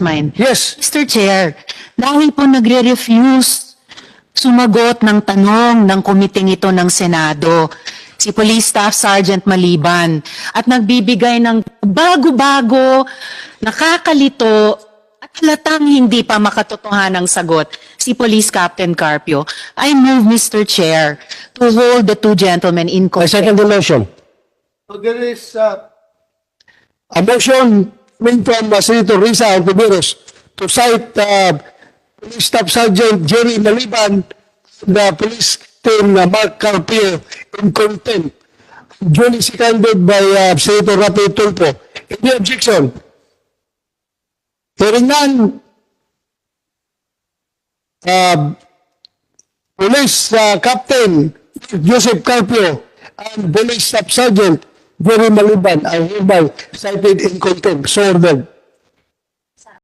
mine. Yes. Mr. Chair, dahil po nagre-refuse sumagot ng tanong ng komiting ito ng Senado, si Police Staff Sergeant Maliban, at nagbibigay ng bago-bago, nakakalito, at halatang hindi pa makatotohanang sagot, si Police Captain Carpio. I move, Mr. Chair, to hold the two gentlemen in I second contempt. the motion. So there is, uh, A motion coming from uh, Senator Risa Antiveros to cite uh, Police Staff Sergeant Jerry Maliban, the police team uh, Mark Carpio in contempt. Duly seconded by uh, Senator Rapi Tulfo. Any objection? Hearing none, uh, Police uh, Captain Joseph Carpio and Police Staff Sergeant Jerry Maliban are hereby cited in contempt. So ordered.